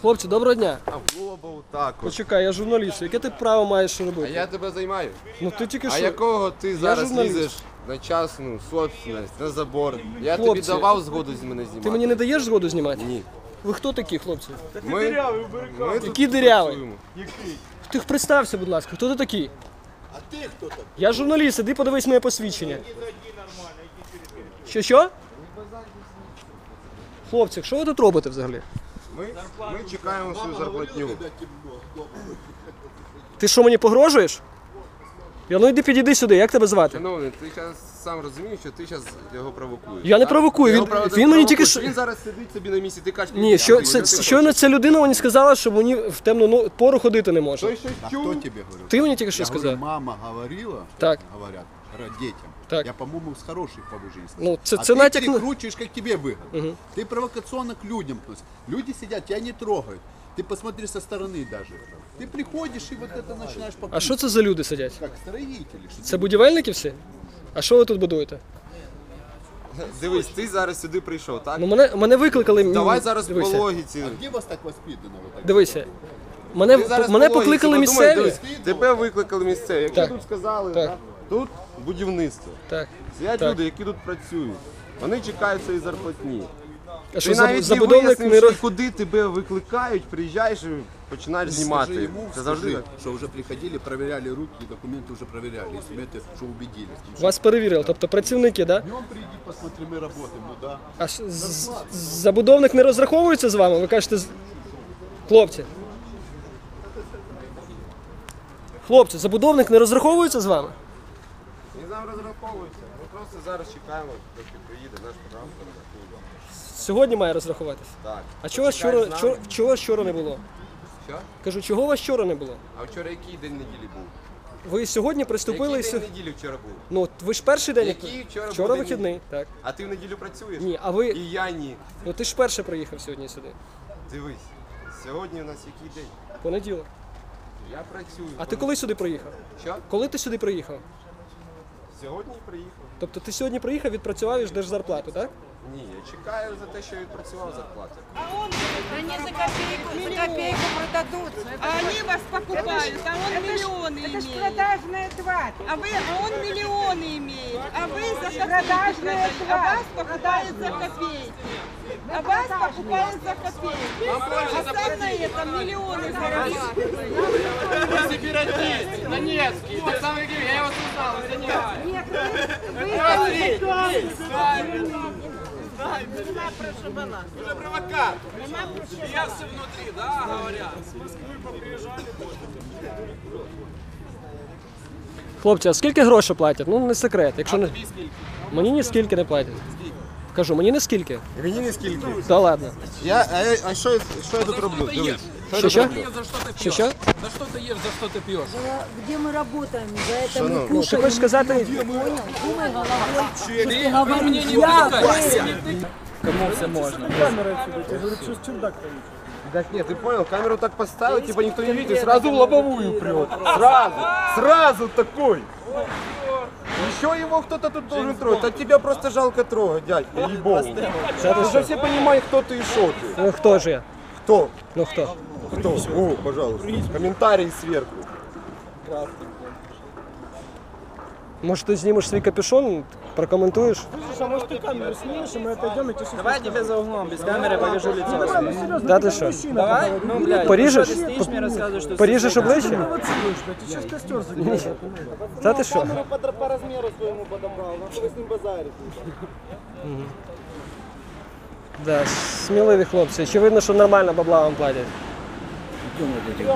Хлопці, доброго дня. А в лоба отак от. Почекай, я журналіст. Яке ти право маєш що А я тебе займаю. Ну ти тільки А що. якого ти зараз журналіст. лізеш на частну собственность, на забор? Я тобі Хлопці, давав згоду з мене знімати. Ти мені не даєш згоду знімати? Ні. Ви хто такі, хлопці? Ми, ми тут Які дирявий? працюємо. Ти представся, будь ласка, хто ти такий? А ти хто такий? Я журналіст, іди подивись моє посвідчення. Що що? Хлопці, що ви тут робите взагалі? Ми, ми чекаємо свою зарплатню. Ти що мені погрожуєш? Я ну йди підійди сюди, як тебе звати? Шановний, ти зараз сам розумієш, що ти зараз його провокуєш. Я не так? провокую, він- його правда він мені тільки провокуєш. що- Він зараз сидить собі на місці, ти кажеш, Ні, що це, це, щойно ця людина мені сказала, що мені в темну ну- пору ходити не може. Той щось А чув. кто тебе говорил? Ти мені тільки що Я говорю, сказав. мама говорила, Так. говорят, ро- детям. Так. Я, по-моему, с хорошей побужинской. Ну, це- а це ты натяк на- перекручиваешь, как тебе выгодно. Ты провокационно к людям относишься. Люди сидят, тебя не трогают. Ты посмотри со стороны даже. Ты приходишь и вот это начинаешь А показывать. що це за люди сидять? Как строители. Что Це будівельники всі? А що ви тут будуєте? Дивись, ти зараз сюди прийшов, так? Ну мене, мене викликали. м, Давай зараз по дивися, логіці. А где вас так воспитано? Вот так? Дивися. Мене, Ти зараз мене по логіці покликали подумай, місцеві. дивись, Тебе викликали місцеві. Як Так. тут сказали, Так. так. тут будівництво. Так. Сидять Так. люди, які тут працюють. Вони чекають цієї зарплатні. А що Ти за, навіть не забудовник вияснив, не що роз... куди тебе викликають, приїжджаєш і починаєш Скажи знімати. ему, Це скажи, завжди. что уже приходили, проверяли руки, документы уже проверяли, если вы это, что убедились. Потому что Вас перевірили, тобто працівники, да? Днем приди, посмотри, мы работаем, ну да. А ж- з- з- забудовник не розраховується з вами? Ви кажете, з- хлопці. Хлопці, забудовник не розраховується з вами? Він нам розраховується. Ми просто зараз чекаємо, поки приїде наш програм розрахує. Сьогодні має розрахуватися. Так. А чого Почекай вчора, з нами. чого, чого вчора не було? Що? Кажу, чого вас вчора не було? А вчора який день неділі був? Ви сьогодні приступили Який день сьо- неділі вчора був? Ну, от ви ж перший день. Який вчора був день вихідний, так. А ти в неділю працюєш? Ні, а ви. І я ні. Ну ти ж перше приїхав сьогодні сюди. Дивись, сьогодні у нас який день? Понеділок. Я працюю. А ти коли сюди приїхав? Що? Коли ти сюди приїхав? Сьогодні приїхав. Тобто ти сьогодні приїхав, відпрацював і ждеш зарплату, так? Ні, я чекаю за те, що відпрацював зарплату. Они за копейку, за копейку продадут. А они вас покупают, а он миллионы Это ж имеет. продажная тварь. А вы, а он миллионы имеет. А вы за копейки Продажная продаете. А вас тварь. покупают за копейки. А вас покупают за копейки. А сам на этом миллионы зарабатывает. Сепаратист, Донецкий, так само как и я, вас узнал, из Донецка. Нет, вы, Уже провокатор. И я все внутри, да, говорят. Хлопці, а скільки грошей платять? Ну не секрет. Якщо не... Мені ні скільки не платять. Кажу, мені не скільки. Мені не скільки. Та ладно. Я, а, а що, я- що я тут роблю? Дивись. Що що? За что ты Що пьешь? що? За что ты ешь, за что ты пьешь? где мы работаем, за это мы Ну, ти кушаем. хочеш сказати, Думай головой. Ты мне не увлекайся. кому все можна. Так нет, ты понял, камеру так поставил, типа никто не видит, сразу в лобовую прет. Сразу, сразу такой. Еще его кто-то тут должен трогать, а тебя просто жалко трогать, дядька, ебал. Уже все понимают, кто ты и шо ты. Ну хто ж я? Кто? Ну хто? Кто? О, пожалуйста. Комментарии сверху. Може ти знімеш свій капюшон, прокоментуєш? Давай тебе за углом, без камеры покажу лицо. Да ти що? Давай, ну, блядь. Поріжеш? Ты стоишь, мне рассказываешь, что... Поріжеш обличчя? Ні. Та ти що? по размеру своему подобрал, нахуй вы с ним базарите. Да, сміливі хлопці. Очевидно, що нормально бабла вам платять. 用的这个。